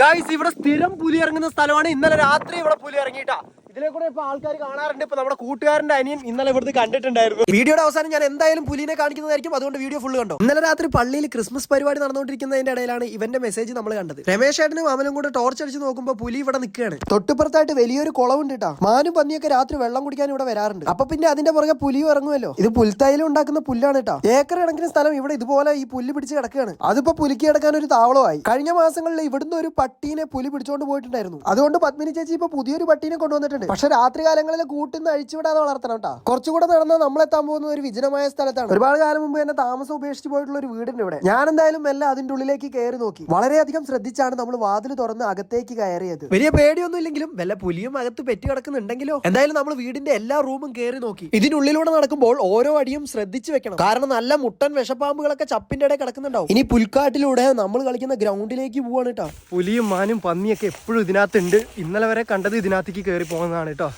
Guys ഇവിടെ സ്ഥിരം പുലി ഇറങ്ങുന്ന സ്ഥലമാണ്. ഇന്നലെ രാത്രി ഇവിടെ പുലി ഇറങ്ങിയിട്ടാ ഇതിലെ കൂടെ ഇപ്പൊ ആൾക്കാർ കാണാറുണ്ട്. ഇപ്പൊ നമ്മുടെ കൂട്ടുകാരന്റെ അനിയൻ ഇന്നലെ ഇവിടുത്തെ കണ്ടിട്ടുണ്ടായിരുന്നു. വീഡിയോയുടെ അവസാനം ഞാൻ എന്തായാലും പുലിനെ കാണിക്കുന്നതായിരിക്കും. അതുകൊണ്ട് വീഡിയോ ഫുള്ള് കണ്ടോ? ഇന്നലെ രാത്രി പള്ളിയിൽ ക്രിസ്മസ് പരിപാടി നടന്നുകൊണ്ടിരിക്കുന്നതിന്റെ ഇടയിലാണ് ഇവന്റെ മെസ്സേജ് നമ്മൾ കണ്ടത്. രമേശ് ഏട്ടനും അമലും കൂടെ ടോർച്ച് അടിച്ച് നോക്കുമ്പോൾ പുലി ഇവിടെ നിൽക്കുകയാണ്. തൊട്ടുപുറത്തായിട്ട് വലിയൊരു കുളവുണ്ട് കേട്ടോ മാനും പന്നിയൊക്കെ രാത്രി വെള്ളം കുടിക്കാൻ ഇവിടെ വരാറുണ്ട്. അപ്പൊ പിന്നെ അതിന്റെ പുറകെ പുലിയും ഇറങ്ങുമല്ലോ? ഇത് പുൽത്തൈലം ഉണ്ടാക്കുന്ന പുല്ലാണ് കേട്ടോ ഏക്കർ കണക്കിന് സ്ഥലം ഇവിടെ ഇതുപോലെ ഈ പുല്ല് പിടിച്ച് കിടക്കുകയാണ്. അതിപ്പോ പുലിക്ക് കിടക്കാൻ ഒരു താവളമായി. കഴിഞ്ഞ മാസങ്ങളിൽ ഇവിടുന്ന് ഒരു പട്ടീനെ പുലി പിടിച്ചോണ്ട് പോയിട്ടുണ്ടായിരുന്നു. അതുകൊണ്ട് പത്മിനി ചേച്ചി ഇപ്പൊ പുതിയൊരു പട്ടീനെ കൊണ്ടുവന്നിട്ടുണ്ട്. പക്ഷെ രാത്രി കാലങ്ങളിൽ കൂട്ടിന്ന് അഴിച്ചുവിടാതെ വളർത്തണം കേട്ടോ കുറച്ചുകൂടെ നടന്നാൽ നമ്മളെത്താൻ പോകുന്ന ഒരു വിജനമായ സ്ഥലത്താണ്. ഒരുപാട് കാലം മുമ്പ് തന്നെ താമസം ഉപേക്ഷിച്ച് പോയിട്ടുള്ള ഒരു വീടിന്റെ ഇവിടെ. ഞാൻ എന്തായാലും എല്ലാം അതിന്റെ ഉള്ളിലേക്ക് കയറി നോക്കി. വളരെയധികം ശ്രദ്ധിച്ചാണ് നമ്മൾ വാതിൽ തുറന്ന് അകത്തേക്ക് കയറിയത്. വലിയ പേടിയൊന്നും ഇല്ലെങ്കിലും വല്ല പുലിയും അകത്ത് പെറ്റി കിടക്കുന്നുണ്ടെങ്കിലോ? എന്തായാലും നമ്മൾ വീടിന്റെ എല്ലാ റൂമും കയറി നോക്കി. ഇതിനുള്ളിലൂടെ നടക്കുമ്പോൾ ഓരോ അടിയും ശ്രദ്ധിച്ചു വെക്കണം. കാരണം നല്ല മുട്ടൻ വിഷപ്പാമ്പുകളൊക്കെ ചപ്പിന്റെ ഇടയിൽ കിടക്കുന്നുണ്ടാവും. ഇനി പുൽക്കാട്ടിലൂടെ നമ്മൾ കളിക്കുന്ന ഗ്രൗണ്ടിലേക്ക് പോവാണ് കേട്ടോ പുലിയും മാനും പന്നിയൊക്കെ എപ്പോഴും ഇതിനകത്തുണ്ട്. ഇന്നലെ വരെ കണ്ടത് ഇതിനകത്തേക്ക് കയറി പോകുന്നതാണ് കേട്ടോ.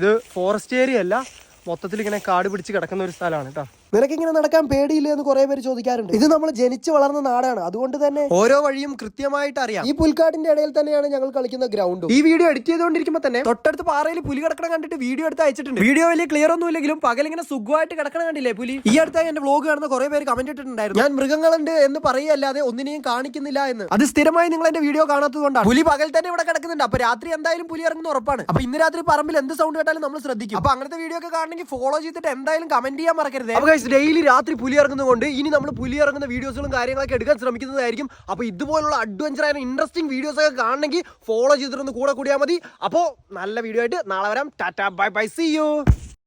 ഇത് ഫോറസ്റ്റ് ഏരിയ അല്ല മൊത്തത്തിൽ ഇങ്ങനെ കാട് പിടിച്ച് കിടക്കുന്ന ഒരു സ്ഥലമാണ് കേട്ടോ. നിനക്ക് ഇങ്ങനെ നടക്കാൻ പേടിയില്ല എന്ന് കുറെ പേര് ചോദിക്കാറുണ്ട്. ഇത് നമ്മൾ ജനിച്ചു വളർന്ന നാടാണ്. അതുകൊണ്ട് തന്നെ ഓരോ വഴിയും കൃത്യമായിട്ട് അറിയാം. ഈ പുൽക്കാട്ടിന്റെ ഇടയിൽ തന്നെയാണ് ഞങ്ങൾ കളിക്കുന്ന ഗ്രൗണ്ട്. ഈ വീഡിയോ എഡിറ്റ് ചെയ്തുകൊണ്ടിരിക്കുമ്പോൾ തന്നെ തൊട്ടടുത്ത് പാറയിൽ പുലി കിടക്കണം കണ്ടിട്ട് വീഡിയോ എടുത്ത് അയച്ചിട്ടുണ്ട്. വീഡിയോ വലിയ ക്ലിയർ ഒന്നും ഇല്ലെങ്കിലും പകൽ ഇങ്ങനെ സുഖമായിട്ട് കിടക്കണം കണ്ടില്ലേ പുലി? ഈ അടുത്തായി എന്റെ വ്ലോഗ് കാണുന്ന കുറെ പേര് കമന്റ് ഇട്ടിട്ടുണ്ടായിരുന്നു. ഞാൻ മൃഗങ്ങളുണ്ട് എന്ന് പറയല്ലാതെ ഒന്നിനെയും കാണിക്കുന്നില്ല എന്ന്. അത് സ്ഥിരമായി നിങ്ങൾ എന്റെ വീഡിയോ കാണാത്തത് കൊണ്ടാണ്. പുലി പകൽ തന്നെ ഇവിടെ കിടക്കുന്നുണ്ട്. അപ്പൊ രാത്രി എന്തായാലും പുലി ഇറങ്ങുന്ന ഉറപ്പാണ്. അപ്പൊ ഇന്ന് രാത്രി പറമ്പിൽ എന്ത് സൗണ്ട് കേട്ടാലും നമ്മൾ ശ്രദ്ധിക്കും. അപ്പൊ അങ്ങനത്തെ വീഡിയോ ഒക്കെ കാണണമെങ്കിൽ ഫോളോ ചെയ്തിട്ട് എന്തായാലും കമന്റ് ചെയ്യാൻ മറക്കരുത്. ഡെയിലി രാത്രി പുലി ഇറങ്ങുന്നതുകൊണ്ട് ഇനി നമ്മൾ പുലി ഇറങ്ങുന്ന വീഡിയോസുകളും കാര്യങ്ങളൊക്കെ എടുക്കാൻ ശ്രമിക്കുന്നതായിരിക്കും. അപ്പോൾ ഇതുപോലുള്ള അഡ്വഞ്ചർ ആയ ഇൻട്രസ്റ്റിംഗ് വീഡിയോസ് ഒക്കെ കാണണമെങ്കിൽ ഫോളോ ചെയ്തിട്ടൊന്ന് കൂടെ കൂടിയാൽ മതി. അപ്പോൾ നല്ല വീഡിയോ ആയിട്ട് നാളെ വരാം. Tata bye bye see you